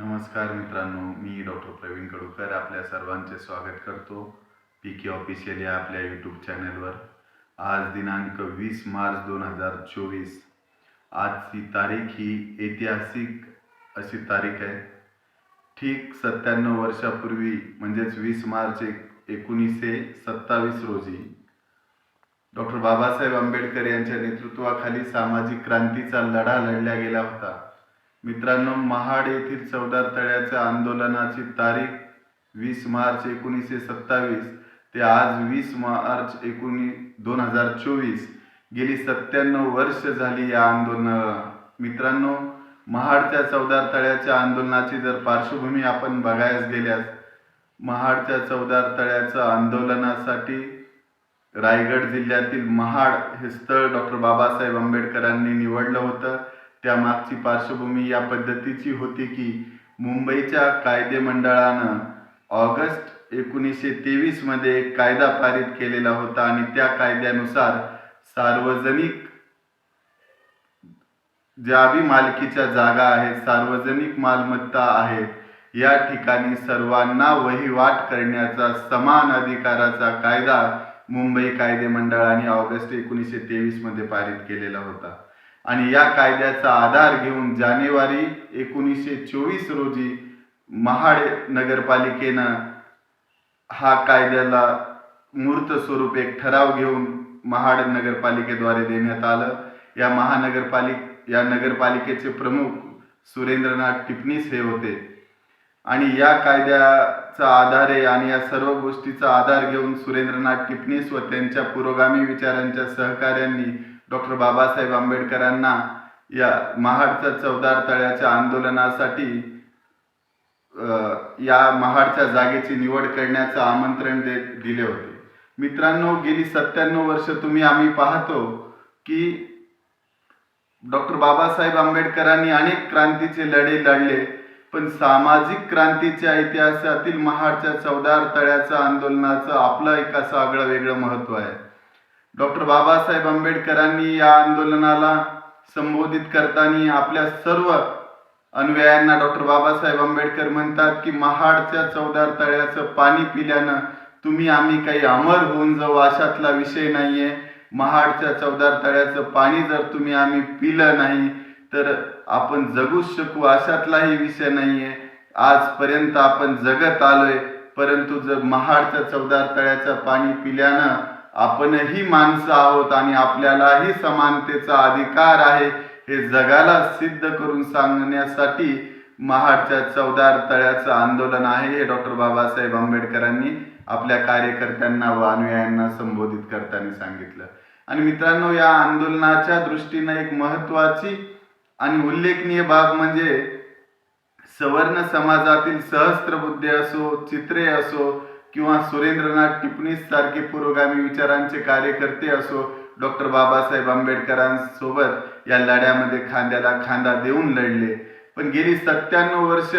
नमस्कार मित्रांनो मी डॉक्टर प्रवीण कडूकर आपल्या सर्वांचे स्वागत करतो पी के ऑफिशियल या आपल्या यूट्यूब चॅनलवर. आज दिनांक वीस मार्च दोन हजार चोवीस. आजची तारीख ही ऐतिहासिक अशी तारीख आहे. ठीक सत्त्याण्णव वर्षापूर्वी म्हणजेच वीस मार्च एक एकोणीसशे सत्तावीस रोजी डॉक्टर बाबासाहेब आंबेडकर यांच्या नेतृत्वाखाली सामाजिक क्रांतीचा लढा लढला गेला होता. मित्रांनो महाड येथील चौदार तळ्याच्या आंदोलनाची तारीख वीस मार्च एकोणीसशे सत्तावीस ते आज वीस मार्च एकोणी दोन हजार चोवीस. गेली सत्त्याण्णव वर्ष झाली या आंदोलनाला. मित्रांनो महाडच्या चौदार तळ्याच्या आंदोलनाची जर पार्श्वभूमी आपण बघायला गेल्यास महाडच्या चौदार तळ्याच्या आंदोलनासाठी रायगड जिल्ह्यातील महाड हे स्थळ डॉक्टर बाबासाहेब आंबेडकरांनी निवडलं होतं. त्यामागची पार्श्वभूमी या पद्धतीची होती की मुंबईच्या कायदे मंडळानं ऑगस्ट एकोणीसशे तेवीसमध्ये एक कायदा पारित केलेला होता आणि त्या कायद्यानुसार सार्वजनिक ज्या बी मालकीच्या जागा आहेत सार्वजनिक मालमत्ता आहेत या ठिकाणी सर्वांना वहिवाट करण्याचा समान अधिकाराचा कायदा मुंबई कायदे मंडळाने ऑगस्ट एकोणीसशे तेवीसमध्ये पारित केलेला होता. आणि या कायद्याचा आधार घेऊन जानेवारी एकोणीसशे चोवीस रोजी महाड नगरपालिकेनं हा कायद्याला मूर्त स्वरूप एक ठराव घेऊन महाड नगरपालिकेद्वारे देण्यात आलं. या महानगरपालिक या नगरपालिकेचे प्रमुख सुरेंद्रनाथ टिपणीस हे होते. आणि या कायद्याचा आधारे आणि या सर्व गोष्टीचा आधार घेऊन सुरेंद्रनाथ टिपणीस व त्यांच्या पुरोगामी विचारांच्या सहकार्यांनी डॉक्टर बाबासाहेब आंबेडकरांना या महाडच्या चौदार तळ्याच्या आंदोलनासाठी या महाडच्या जागेची निवड करण्याचं आमंत्रण दे दिले होते. मित्रांनो गेली सत्त्याण्णव वर्ष तुम्ही आम्ही पाहतो की डॉक्टर बाबासाहेब आंबेडकरांनी अनेक क्रांतीचे लढे लढले पण सामाजिक क्रांतीच्या इतिहासातील महाडच्या चौदार तळ्याच्या आंदोलनाचं आपलं एक असं आगळं वेगळं महत्त्व आहे. डॉक्टर बाबासाहेब आंबेडकरांनी या आंदोलनाला संबोधित करताना आपल्या सर्व अनुयायांना डॉक्टर बाबासाहेब आंबेडकर म्हणतात की महाडच्या चौदार तळ्याचं पाणी पिल्यानं तुम्ही आम्ही काही अमर होऊन जाऊ अशातला विषय नाहीये. महाडच्या चौदार तळ्याचं पाणी जर तुम्ही आम्ही पिलं नाही तर आपण जगूच शकू अशातलाही विषय नाहीये. आजपर्यंत आपण जगत आलोय परंतु जर महाडच्या चौदार तळ्याचं पाणी पिल्यानं आपणही माणसं आहोत आणि आपल्यालाही समानतेचा अधिकार आहे हे जगाला सिद्ध करून सांगण्यासाठी महाडच्या चौदार तळ्याचं आंदोलन आहे हे डॉक्टर बाबासाहेब आंबेडकरांनी आपल्या कार्यकर्त्यांना व अनुयायांना संबोधित करताना सांगितलं. आणि मित्रांनो या आंदोलनाच्या दृष्टीनं एक महत्वाची आणि उल्लेखनीय बाब म्हणजे सवर्ण समाजातील सहस्त्रबुद्धे असो चित्रे असो किंवा सुरेंद्रनाथ टिपणीस सारखे पुरोगामी विचारांचे कार्यकर्ते असो डॉक्टर बाबासाहेब आंबेडकरांसोबत या लढ्यामध्ये खांद्याला खांदा देऊन लढले. पण गेली सत्त्याण्णव वर्ष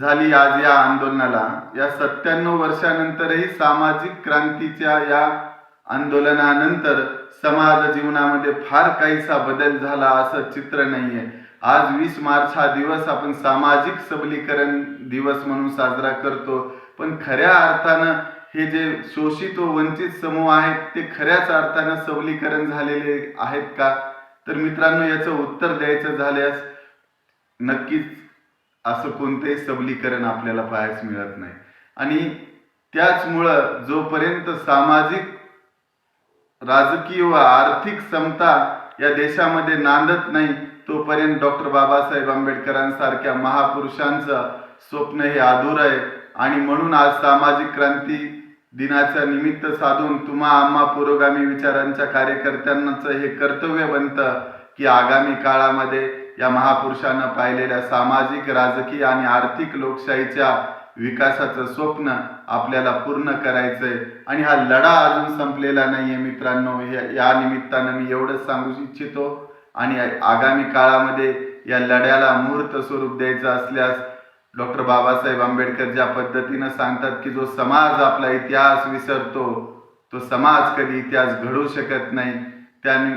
झाली आज या आंदोलनाला. या सत्त्याण्णव वर्षानंतरही सामाजिक क्रांतीच्या या आंदोलनानंतर समाज जीवनामध्ये फार काहीसा बदल झाला असं चित्र नाहीये. आज वीस मार्च हा दिवस आपण सामाजिक सबलीकरण दिवस म्हणून साजरा करतो. पण खऱ्या अर्थानं हे जे शोषित व वंचित समूह आहेत ते खऱ्याच अर्थानं सबलीकरण झालेले आहेत का? तर मित्रांनो याचं उत्तर द्यायचं झाल्यास नक्कीच असं कोणतंही सबलीकरण आपल्याला पाहायला मिळत नाही. आणि त्याचमुळं जोपर्यंत सामाजिक राजकीय व आर्थिक समता या देशामध्ये नांदत नाही तोपर्यंत डॉक्टर बाबासाहेब आंबेडकरांसारख्या महापुरुषांचं स्वप्न हे अधुरं आहे. आणि म्हणून आज सामाजिक क्रांती दिनाच्या निमित्त साधून तुम्हा आम्हा पुरोगामी विचारांच्या कार्यकर्त्यांचं हे कर्तव्य बनतं की आगामी काळामध्ये या महापुरुषांना पाहिलेल्या सामाजिक राजकीय आणि आर्थिक लोकशाहीच्या विकासाचं स्वप्न आपल्याला पूर्ण करायचंय. आणि हा लढा अजून संपलेला नाहीये मित्रांनो. या या निमित्तानं मी एवढंच सांगू इच्छितो. आणि आगामी काळामध्ये या लढ्याला मूर्त स्वरूप द्यायचं असल्यास डॉक्टर बाबासाहेब आंबेडकर ज्या पद्धतीनं सांगतात की जो समाज आपला इतिहास विसरतो तो समाज कधी इतिहास घडवू शकत नाही. त्याने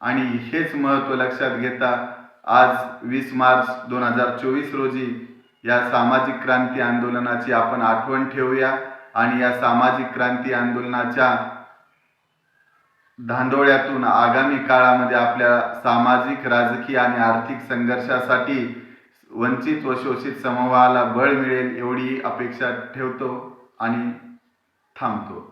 आणि हेच महत्त्व लक्षात घेता आज वीस मार्च दोन हजार चोवीस रोजी या सामाजिक क्रांती आंदोलनाची आपण आठवण ठेवूया आणि या सामाजिक क्रांती आंदोलनाच्या धांदोळ्यातून आगामी काळामध्ये आपल्या सामाजिक राजकीय आणि आर्थिक संघर्षासाठी वंचित व शोषित समूहाला बळ मिळेल एवढी अपेक्षा ठेवतो आणि थांबतो.